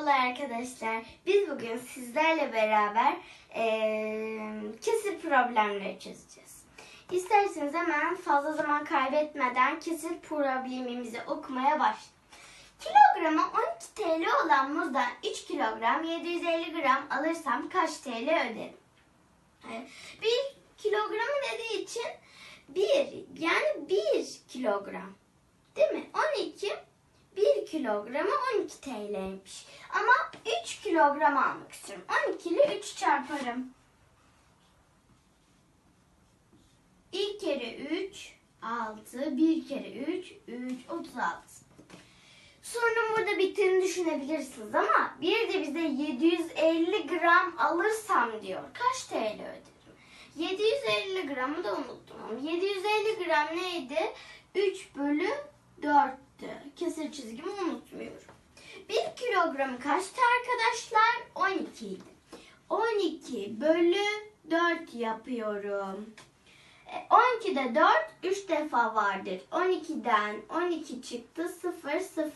Merhabalar arkadaşlar. Biz bugün sizlerle beraber eee kesir problemleri çözeceğiz. İsterseniz hemen fazla zaman kaybetmeden kesir problemimizi okumaya başlayalım. Kilogramı 12 TL olan muzdan 3 kilogram 750 gram alırsam kaç TL öderim? Ee, Bir kilogramı dediği için bir yani 1 kilogram. Değil mi? 12 1 kilogramı 12 TL'ymiş. Ama 3 kilogram almak istiyorum. 12 ile 3 çarparım. İlk kere 3, 6, bir kere 3, 3, 36. Sorunun burada bittiğini düşünebilirsiniz ama bir de bize 750 gram alırsam diyor. Kaç TL öderim? 750 gramı da unuttum. 750 gram neydi? 3 bölü 4'tü. Kesir çizgimi unutmuyorum. 1 kilogram kaçtı arkadaşlar? 12 idi. 12 bölü 4 yapıyorum. E, 12'de 4 3 defa vardır. 12'den 12 çıktı 0 0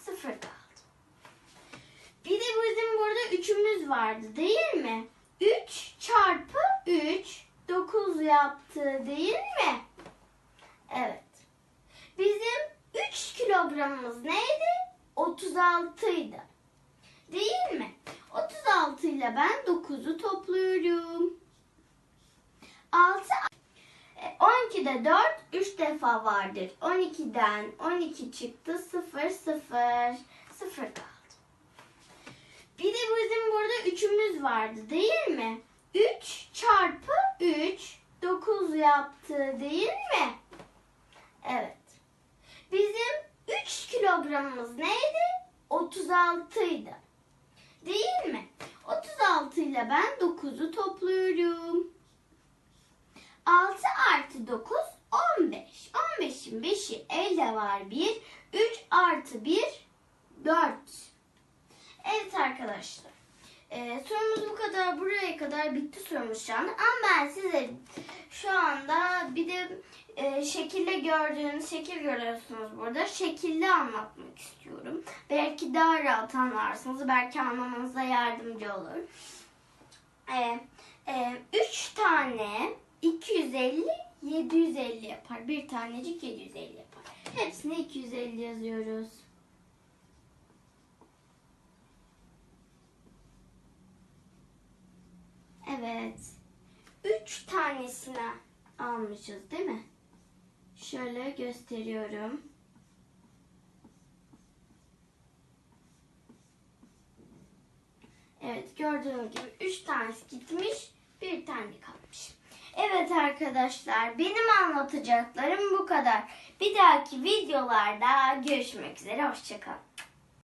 0 kaldı. Bir de bizim burada üçümüz vardı değil mi? 3 çarpı 3 9 yaptı değil mi? Evet. Bizim 3 kilogramımız neydi? 36 idi. Değil mi? 36 ile ben 9'u topluyorum. 6 12'de 4 3 defa vardır. 12'den 12 çıktı 0 0 0 kaldı. Bir de bizim burada üçümüz vardı değil mi? 3 çarpı 3 9 yaptı değil mi? Evet. Bizim 3 kilogramımız neydi? 36 idi. Değil mi? 36 ile ben 9'u topluyorum. 6 artı 9 15. 15'in 5'i elde var 1. 3 artı 1 4. Evet arkadaşlar. Ee, sorumuz bu kadar. Buraya kadar bitti sorumuz şu anda. Ama ben size şu anda bir de e, şekilde gördüğünüz şekil görüyorsunuz burada. Şekilli anlatmak istiyorum. Belki daha rahat anlarsınız. Belki anlamanıza yardımcı olur. Ee, e, üç tane 250 750 yapar. Bir tanecik 750 yapar. Hepsine 250 yazıyoruz. Evet. Üç tanesine almışız değil mi? Şöyle gösteriyorum. Evet gördüğünüz gibi üç tanesi gitmiş. Bir tane kalmış. Evet arkadaşlar benim anlatacaklarım bu kadar. Bir dahaki videolarda görüşmek üzere. Hoşçakalın.